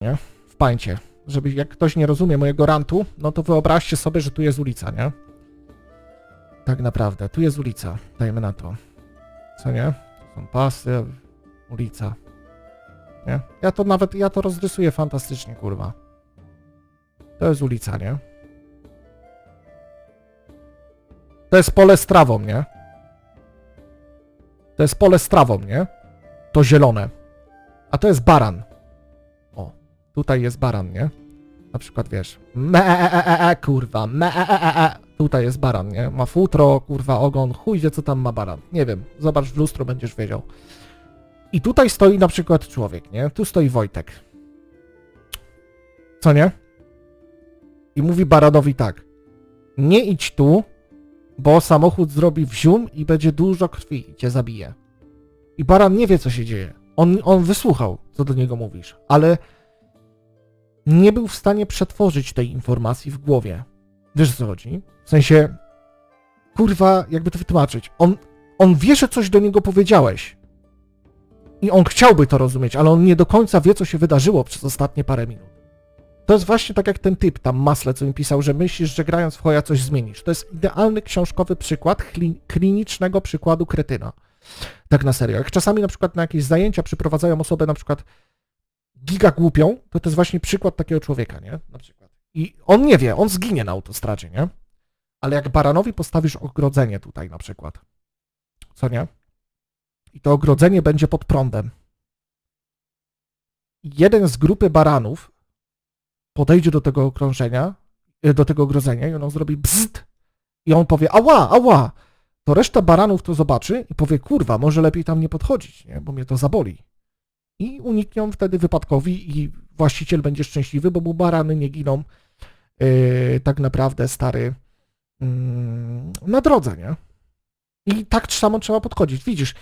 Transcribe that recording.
nie? W pańcie. Żeby jak ktoś nie rozumie mojego rantu, no to wyobraźcie sobie, że tu jest ulica, nie? Tak naprawdę, tu jest ulica, dajmy na to. Co nie? Są pasy, ulica. Nie? Ja to nawet, ja to rozrysuję fantastycznie, kurwa. To jest ulica, nie? To jest pole z trawą, nie? To jest pole z trawą, nie? To zielone. A to jest baran. Tutaj jest baran, nie? Na przykład wiesz, me e, e, e, e, kurwa, me e, e, e, e. Tutaj jest baran, nie? Ma futro, kurwa, ogon, chuj wie co tam ma baran. Nie wiem, zobacz w lustro, będziesz wiedział. I tutaj stoi na przykład człowiek, nie? Tu stoi Wojtek. Co nie? I mówi baranowi tak. Nie idź tu, bo samochód zrobi wzium i będzie dużo krwi i cię zabije. I baran nie wie, co się dzieje. On, on wysłuchał, co do niego mówisz, ale nie był w stanie przetworzyć tej informacji w głowie. Wiesz, o co chodzi? W sensie, kurwa, jakby to wytłumaczyć. On, on wie, że coś do niego powiedziałeś. I on chciałby to rozumieć, ale on nie do końca wie, co się wydarzyło przez ostatnie parę minut. To jest właśnie tak jak ten typ tam Masle, co mi pisał, że myślisz, że grając w choja coś zmienisz. To jest idealny książkowy przykład kli- klinicznego przykładu kretyna. Tak na serio. Jak czasami na przykład na jakieś zajęcia przyprowadzają osobę na przykład giga głupią, to to jest właśnie przykład takiego człowieka, nie? Na przykład. I on nie wie, on zginie na autostradzie, nie? Ale jak baranowi postawisz ogrodzenie tutaj na przykład, co nie? I to ogrodzenie będzie pod prądem. Jeden z grupy baranów podejdzie do tego okrążenia, y, do tego ogrodzenia i ono zrobi bzd i on powie ała, ała, to reszta baranów to zobaczy i powie kurwa, może lepiej tam nie podchodzić, nie? bo mnie to zaboli. I unikną wtedy wypadkowi i właściciel będzie szczęśliwy, bo mu barany nie giną yy, tak naprawdę stary yy, na drodze, nie? I tak samo trzeba podchodzić. Widzisz,